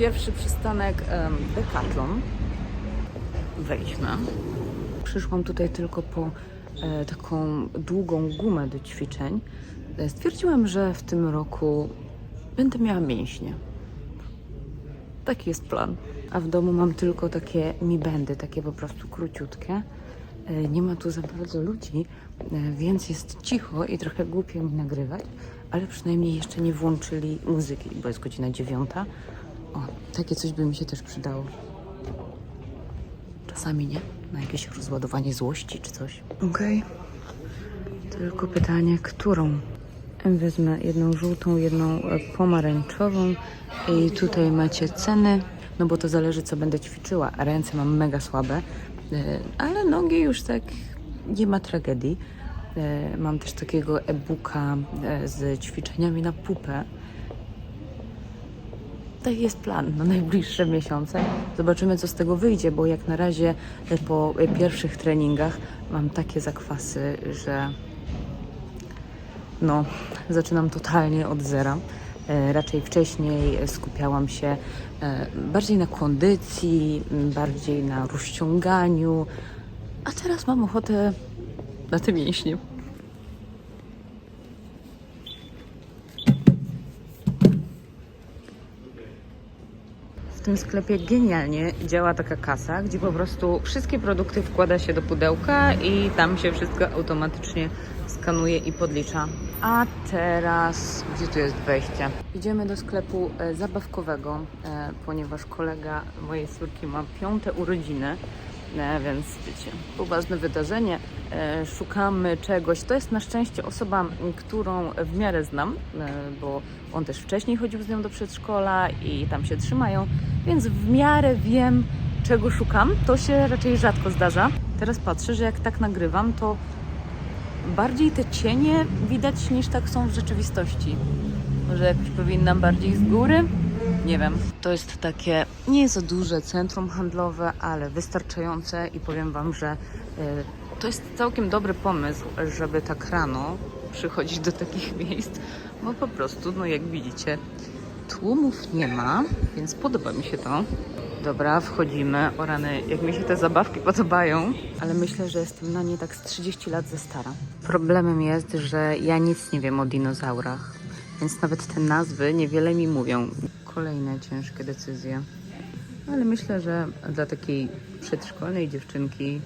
Pierwszy przystanek Decathlon. Wejdźmy. Przyszłam tutaj tylko po e, taką długą gumę do ćwiczeń. E, Stwierdziłam, że w tym roku będę miała mięśnie. Taki jest plan. A w domu mam tylko takie mi bendy, takie po prostu króciutkie. E, Nie ma tu za bardzo ludzi, więc jest cicho i trochę głupio mi nagrywać, ale przynajmniej jeszcze nie włączyli muzyki, bo jest godzina dziewiąta. O, takie coś by mi się też przydało. Czasami nie, na jakieś rozładowanie złości czy coś. Okej. Tylko pytanie, którą? Wezmę jedną żółtą, jedną e, pomarańczową i tutaj macie ceny, no bo to zależy co będę ćwiczyła. Ręce mam mega słabe, e, ale nogi już tak nie ma tragedii. E, Mam też takiego e-booka z ćwiczeniami na pupę. Taki jest plan na najbliższe miesiące. Zobaczymy, co z tego wyjdzie, bo jak na razie e, po e, pierwszych treningach mam takie zakwasy, że no, zaczynam totalnie od zera. E, Raczej wcześniej skupiałam się bardziej na kondycji, bardziej na rozciąganiu, a teraz mam ochotę na te mięśnie. W tym sklepie genialnie działa taka kasa, gdzie po prostu wszystkie produkty wkłada się do pudełka i tam się wszystko automatycznie skanuje i podlicza. A teraz, gdzie tu jest wejście? Idziemy do sklepu e, zabawkowego, e, ponieważ kolega mojej córki ma piąte urodziny. Więc wiecie, poważne wydarzenie. E, szukamy czegoś. To jest na szczęście osoba, którą w miarę znam, e, bo on też wcześniej chodził z nią do przedszkola i tam się trzymają, więc w miarę wiem, czego szukam. To się raczej rzadko zdarza. Teraz patrzę, że jak tak nagrywam, to bardziej te cienie widać niż tak są w rzeczywistości. Może jakoś powinnam bardziej z góry? Nie wiem. To jest takie nie za duże centrum handlowe, ale wystarczające i powiem Wam, że y, to jest całkiem dobry pomysł, żeby tak rano przychodzić do takich miejsc, bo po prostu, no jak widzicie, tłumów nie ma, więc podoba mi się to. Dobra, wchodzimy. O rany, jak mi się te zabawki podobają, ale myślę, że jestem na nie tak z 30 lat za stara. Problemem jest, że ja nic nie wiem o dinozaurach, więc nawet te nazwy niewiele mi mówią. Kolejne ciężkie decyzje. Ale myślę, że dla takiej przedszkolnej dziewczynki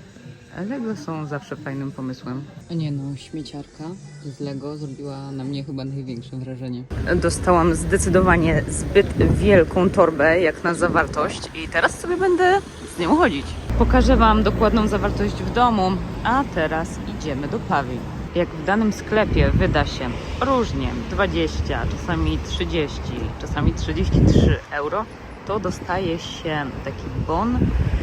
Lego są zawsze fajnym pomysłem. Nie no, śmieciarka z Lego zrobiła na mnie chyba największe wrażenie. Dostałam zdecydowanie zbyt wielką torbę jak na zawartość i teraz sobie będę z nią chodzić. Pokażę Wam dokładną zawartość w domu, a teraz idziemy do Pawi. Jak w danym sklepie wyda się różnie 20, czasami 30, czasami 33 euro, to dostaje się taki bon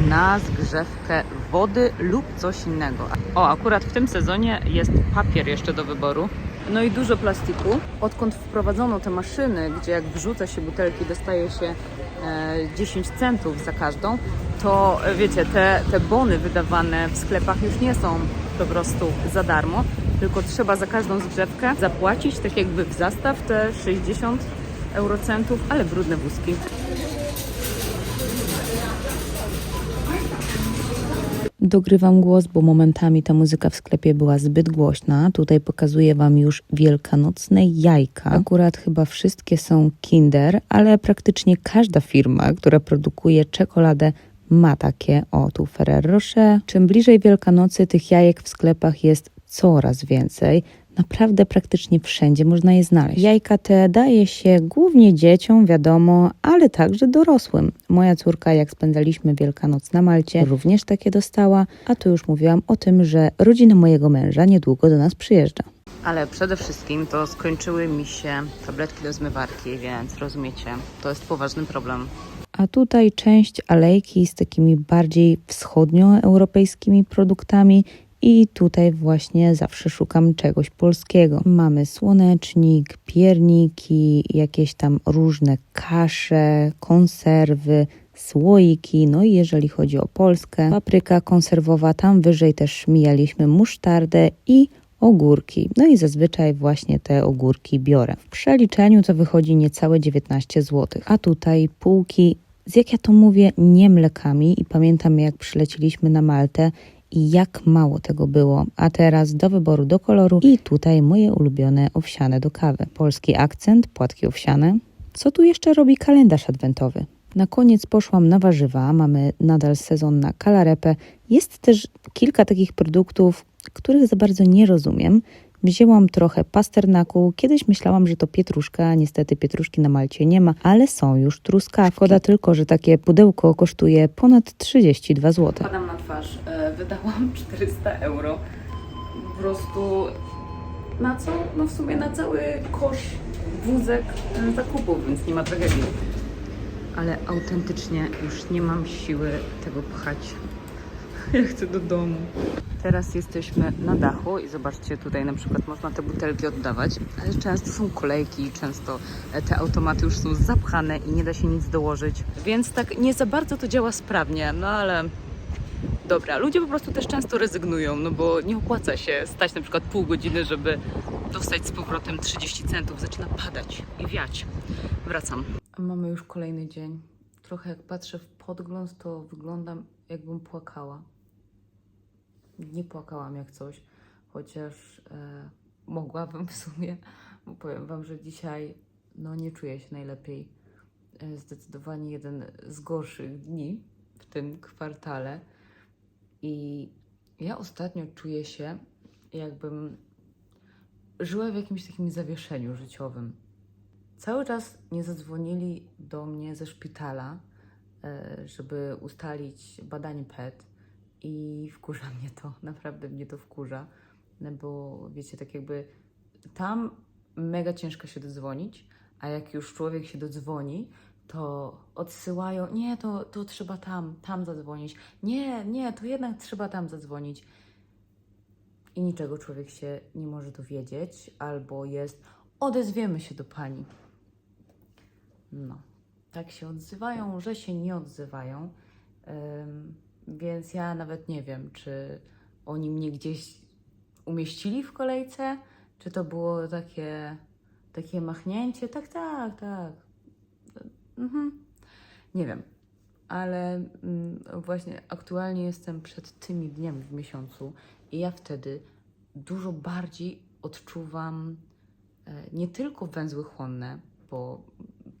na zgrzewkę wody lub coś innego. O, akurat w tym sezonie jest papier jeszcze do wyboru. No i dużo plastiku. Odkąd wprowadzono te maszyny, gdzie jak wrzuca się butelki, dostaje się e, 10 centów za każdą, to e, wiecie, te, te bony wydawane w sklepach już nie są po prostu za darmo, tylko trzeba za każdą zgrzewkę zapłacić, tak jakby w zastaw te 60 eurocentów, ale brudne wózki. Dogrywam głos, bo momentami ta muzyka w sklepie była zbyt głośna. Tutaj pokazuję Wam już wielkanocne jajka. Akurat chyba wszystkie są Kinder, ale praktycznie każda firma, która produkuje czekoladę, ma takie. O, tu Ferrero Rocher. Czym bliżej Wielkanocy, tych jajek w sklepach jest coraz więcej. Naprawdę praktycznie wszędzie można je znaleźć. Jajka te daje się głównie dzieciom, wiadomo, ale także dorosłym. Moja córka, jak spędzaliśmy Wielkanoc na Malcie, również takie dostała, a tu już mówiłam o tym, że rodzina mojego męża niedługo do nas przyjeżdża. Ale przede wszystkim to skończyły mi się tabletki do zmywarki, więc rozumiecie, to jest poważny problem. A tutaj część alejki z takimi bardziej wschodnioeuropejskimi produktami i tutaj właśnie zawsze szukam czegoś polskiego. Mamy słonecznik, pierniki, jakieś tam różne kasze, konserwy, słoiki. No i jeżeli chodzi o Polskę, papryka konserwowa, tam wyżej też mijaliśmy musztardę i ogórki. No i zazwyczaj właśnie te ogórki biorę. W przeliczeniu to wychodzi niecałe 19 zł. A tutaj półki z jak ja to mówię, nie mlekami i pamiętam jak przyleciliśmy na Maltę i jak mało tego było. A teraz do wyboru do koloru i tutaj moje ulubione owsiane do kawy. Polski akcent, płatki owsiane. Co tu jeszcze robi kalendarz adwentowy? Na koniec poszłam na warzywa. Mamy nadal sezon na kalarepę. Jest też kilka takich produktów, których za bardzo nie rozumiem. Wzięłam trochę pasternaku. Kiedyś myślałam, że to pietruszka. Niestety pietruszki na Malcie nie ma, ale są już truskawki. Szkoda tylko, że takie pudełko kosztuje ponad 32 zł. Padam na twarz. Wydałam 400 euro. Po prostu na co? No w sumie na cały kosz wózek e, zakupów, więc nie ma tragedii. Ale autentycznie już nie mam siły tego pchać. Ja chcę do domu. Teraz jesteśmy na dachu i zobaczcie, tutaj na przykład można te butelki oddawać, ale często są kolejki, często e, te automaty już są zapchane i nie da się nic dołożyć. Więc tak nie za bardzo to działa sprawnie, no ale Dobra, ludzie po prostu też często rezygnują, no bo nie opłaca się stać na przykład pół godziny, żeby dostać z powrotem 30 centów. Zaczyna padać i wiać. Wracam. Mamy już kolejny dzień. Trochę jak patrzę w podgląd, to wyglądam jakbym płakała. Nie płakałam jak coś, chociaż e, mogłabym w sumie, bo powiem Wam, że dzisiaj no nie czuję się najlepiej. E, zdecydowanie jeden z gorszych dni w tym kwartale. I ja ostatnio czuję się, jakbym żyła w jakimś takim zawieszeniu życiowym. Cały czas nie zadzwonili do mnie ze szpitala, e, żeby ustalić badanie PET i wkurza mnie to, naprawdę mnie to wkurza, no bo wiecie, tak jakby tam mega ciężko się dodzwonić, a jak już człowiek się dodzwoni, to odsyłają, nie, to, to trzeba tam, tam zadzwonić, nie, nie, to jednak trzeba tam zadzwonić. I niczego człowiek się nie może dowiedzieć, albo jest, odezwiemy się do pani. No, tak się odzywają, że się nie odzywają. Ym, więc ja nawet nie wiem, czy oni mnie gdzieś umieścili w kolejce, czy to było takie, takie machnięcie. Tak, tak, tak. Mhm. Nie wiem, ale mm, właśnie aktualnie jestem przed tymi dniami w miesiącu i ja wtedy dużo bardziej odczuwam e, nie tylko węzły chłonne, bo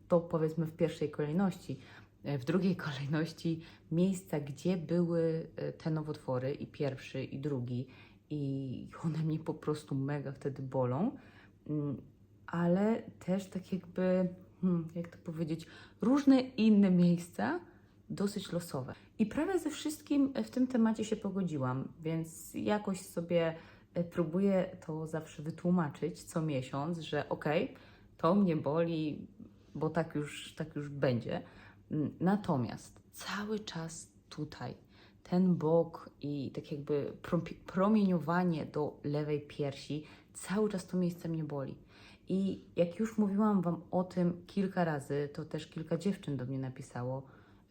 to powiedzmy w pierwszej kolejności, e, w drugiej kolejności miejsca, gdzie były e, te nowotwory i pierwszy i drugi i one mnie po prostu mega wtedy bolą, Mm, ale też tak jakby, hmm, jak to powiedzieć, różne inne miejsca, dosyć losowe. I prawie ze wszystkim w tym temacie się pogodziłam, więc jakoś sobie e, próbuję to zawsze wytłumaczyć co miesiąc, że okej, to mnie boli, bo tak już, tak już będzie. Mm, Natomiast cały czas tutaj ten bok i tak jakby pro- promieniowanie do lewej piersi, cały czas to miejsce mnie boli. I jak już mówiłam Wam o tym kilka razy, to też kilka dziewczyn do mnie napisało,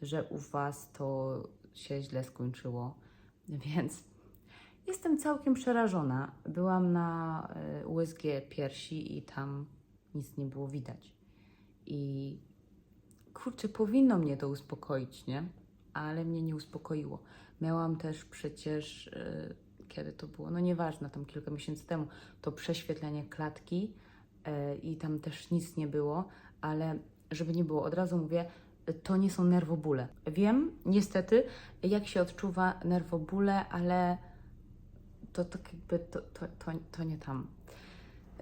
że u Was to się źle skończyło. Więc jestem całkiem przerażona. Byłam na e, USG piersi i tam nic nie było widać. I kurczę, powinno mnie to uspokoić, nie? Ale mnie nie uspokoiło. Miałam też przecież, e, kiedy to było, no nieważne, tam kilka miesięcy temu, to prześwietlenie klatki i tam też nic nie było, ale żeby nie było, od razu mówię, to nie są nerwobóle. Wiem, niestety, jak się odczuwa nerwobóle, ale to tak jakby to, to, to, to nie tam.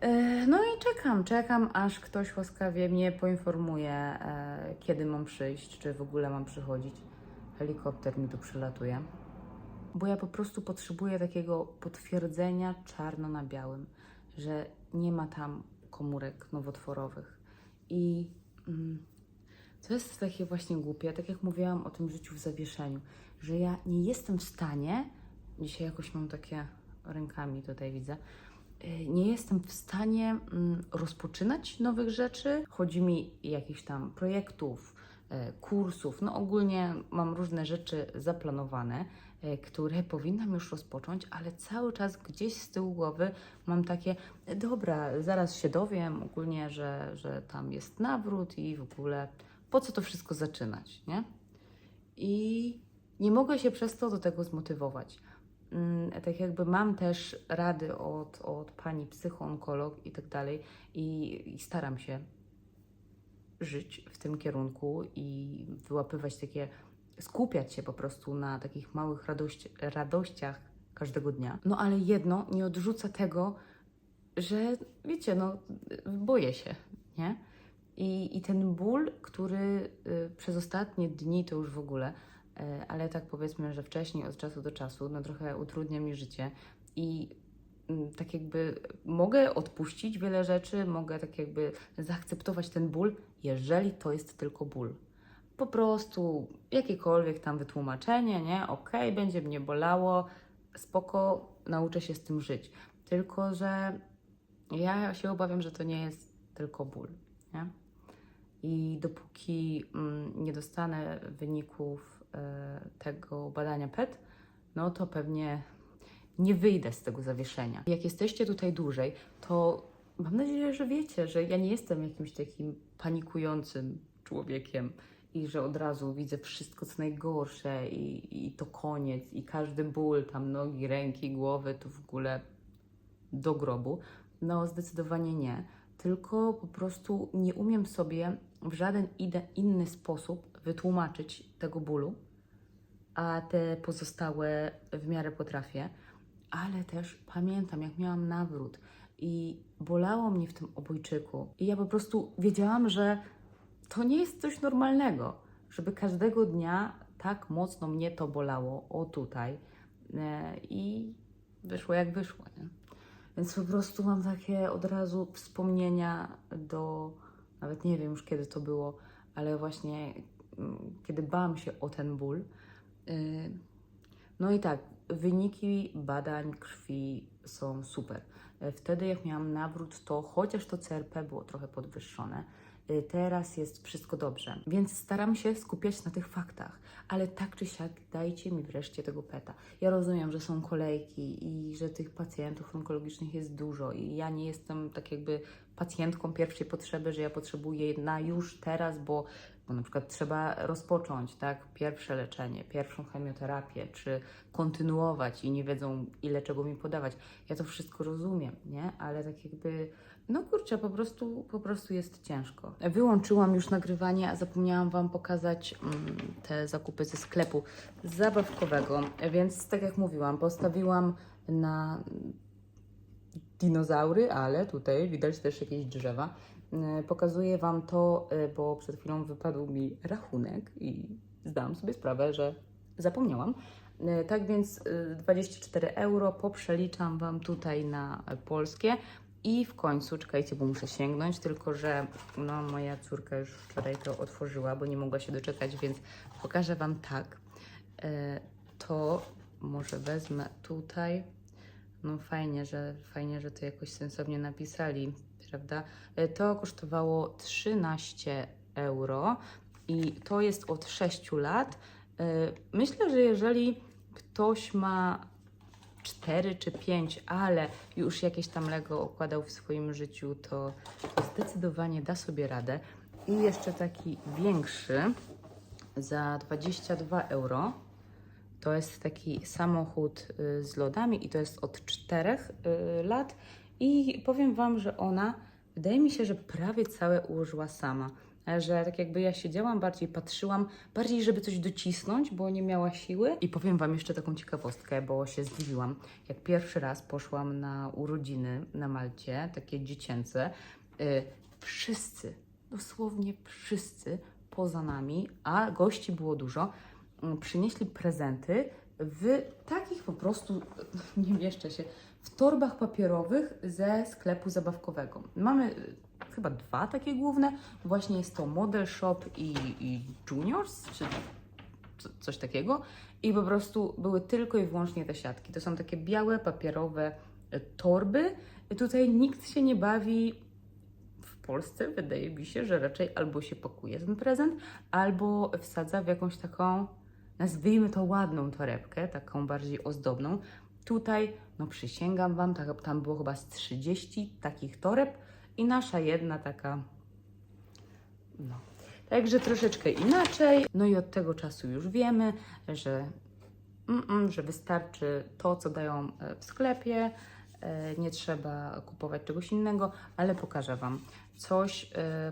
E, No i czekam, czekam, aż ktoś łaskawie mnie poinformuje, e, kiedy mam przyjść, czy w ogóle mam przychodzić. Helikopter mi tu przylatuje. Bo ja po prostu potrzebuję takiego potwierdzenia czarno na białym, że nie ma tam komórek nowotworowych. I mm, to jest takie właśnie głupie, tak jak mówiłam o tym życiu w zawieszeniu, że ja nie jestem w stanie, dzisiaj jakoś mam takie rękami tutaj widzę, y, nie jestem w stanie mm, rozpoczynać nowych rzeczy. Chodzi mi jakichś tam projektów, e, kursów. No ogólnie mam różne rzeczy zaplanowane, które powinnam już rozpocząć, ale cały czas gdzieś z tyłu głowy mam takie, e, dobra, zaraz się dowiem ogólnie, że, że tam jest nawrót i w ogóle po co to wszystko zaczynać, nie? I nie mogę się przez to do tego zmotywować. Mm, Tak jakby mam też rady od, od pani psychoonkolog i tak dalej i staram się żyć w tym kierunku i wyłapywać takie, skupiać się po prostu na takich małych radości, radościach każdego dnia. No ale jedno nie odrzuca tego, że wiecie, no boję się, nie? I, i ten ból, który y, przez ostatnie dni to już w ogóle, y, ale tak powiedzmy, że wcześniej od czasu do czasu, no trochę utrudnia mi życie i mm, tak jakby mogę odpuścić wiele rzeczy, mogę tak jakby zaakceptować ten ból, jeżeli to jest tylko ból. Po prostu jakiekolwiek tam wytłumaczenie, nie? Okej, będzie mnie bolało, spoko, nauczę się z tym żyć. Tylko, że ja się obawiam, że to nie jest tylko ból, nie? I dopóki mm, nie dostanę wyników e, tego badania PET, no to pewnie nie wyjdę z tego zawieszenia. Jak jesteście tutaj dłużej, to mam nadzieję, że wiecie, że ja nie jestem jakimś takim panikującym człowiekiem i że od razu widzę wszystko co najgorsze i, i to koniec i każdy ból, tam nogi, ręki, głowy, to w ogóle do grobu. No, zdecydowanie nie. Tylko po prostu nie umiem sobie w żaden inny sposób wytłumaczyć tego bólu, a te pozostałe w miarę potrafię. Ale też pamiętam, jak miałam nawrót i bolało mnie w tym obojczyku. I ja po prostu wiedziałam, że to nie jest coś normalnego, żeby każdego dnia tak mocno mnie to bolało, o tutaj. E, I wyszło jak wyszło, nie? Więc po prostu mam takie od razu wspomnienia do, nawet nie wiem już kiedy to było, ale właśnie mm, kiedy bałam się o ten ból. Yy, No i tak, wyniki badań krwi są super. Yy, Wtedy jak miałam nawrót, to chociaż to CRP było trochę podwyższone, teraz jest wszystko dobrze. Więc staram się skupiać na tych faktach, ale tak czy siak dajcie mi wreszcie tego peta. Ja rozumiem, że są kolejki i że tych pacjentów onkologicznych jest dużo i ja nie jestem tak jakby pacjentką pierwszej potrzeby, że ja potrzebuję na już teraz, bo, bo na przykład trzeba rozpocząć, tak, pierwsze leczenie, pierwszą chemioterapię, czy kontynuować i nie wiedzą ile czego mi podawać. Ja to wszystko rozumiem, nie? Ale tak jakby, no kurczę, po prostu, po prostu jest ciężko. Wyłączyłam już nagrywanie, a zapomniałam Wam pokazać mm, te zakupy ze sklepu zabawkowego, więc tak jak mówiłam, postawiłam na dinozaury, ale tutaj widać też jakieś drzewa. E, Pokazuję Wam to, e, bo przed chwilą wypadł mi rachunek i zdałam sobie sprawę, że zapomniałam. E, Tak więc e, 24 euro poprzeliczam Wam tutaj na polskie. I w końcu, czekajcie, bo muszę sięgnąć, tylko że no, moja córka już wczoraj to otworzyła, bo nie mogła się doczekać, więc pokażę Wam tak. E, To może wezmę tutaj. No fajnie, że fajnie, że to jakoś sensownie napisali, prawda? E, To kosztowało 13 euro i to jest od 6 lat. E, Myślę, że jeżeli ktoś ma 4 czy 5, ale już jakieś tam Lego układał w swoim życiu, to, zdecydowanie da sobie radę. I jeszcze taki większy za 22 euro. To jest taki samochód y, z lodami i to jest od 4 lat. I powiem Wam, że ona, wydaje mi się, że prawie całe ułożyła sama. Że tak jakby ja siedziałam, bardziej patrzyłam, bardziej żeby coś docisnąć, bo nie miała siły. I powiem Wam jeszcze taką ciekawostkę, bo się zdziwiłam. Jak pierwszy raz poszłam na urodziny na Malcie, takie dziecięce, y, wszyscy, dosłownie wszyscy poza nami, a gości było dużo, mm, przynieśli prezenty w takich po prostu, nie mieszczę się, w torbach papierowych ze sklepu zabawkowego. Mamy chyba dwa takie główne. Właśnie jest to Model Shop i, i Juniors, czy co- coś takiego. I po prostu były tylko i wyłącznie te siatki. To są takie białe, papierowe y, torby. Tutaj nikt się nie bawi w Polsce wydaje mi się, że raczej albo się pakuje ten prezent, albo wsadza w jakąś taką, nazwijmy to ładną torebkę, taką bardziej ozdobną. Tutaj, no przysięgam Wam, tak, tam było chyba z 30 takich toreb i nasza jedna taka, no. Także troszeczkę inaczej. No i od tego czasu już wiemy, że, mm, mm, że wystarczy to, co dają e, w sklepie. E, Nie trzeba kupować czegoś innego, ale pokażę Wam coś. e,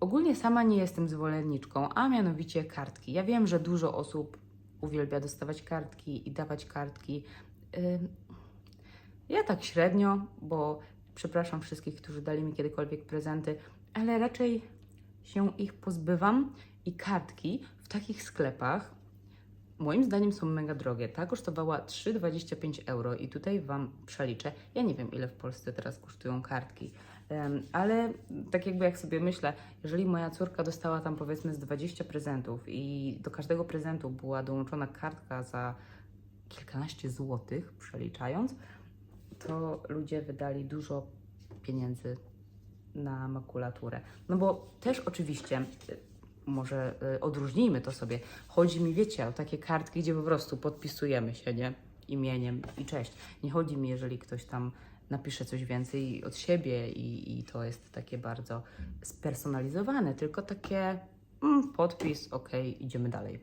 Ogólnie sama nie jestem zwolenniczką, a mianowicie kartki. Ja wiem, że dużo osób uwielbia dostawać kartki i dawać kartki. Ja tak średnio, bo przepraszam wszystkich, którzy dali mi kiedykolwiek prezenty, ale raczej się ich pozbywam i kartki w takich sklepach moim zdaniem są mega drogie. Ta kosztowała 3,25 euro i tutaj Wam przeliczę. Ja nie wiem, ile w Polsce teraz kosztują kartki, ale tak jakby jak sobie myślę, jeżeli moja córka dostała tam powiedzmy z 20 prezentów i do każdego prezentu była dołączona kartka za kilkanaście złotych, przeliczając, to ludzie wydali dużo pieniędzy na makulaturę. No bo też oczywiście, y, może y, odróżnijmy to sobie, chodzi mi, wiecie, o takie kartki, gdzie po prostu podpisujemy się, nie? Imieniem i cześć. Nie chodzi mi, jeżeli ktoś tam napisze coś więcej od siebie i, i to jest takie bardzo spersonalizowane, tylko takie mm, podpis, okej, idziemy dalej.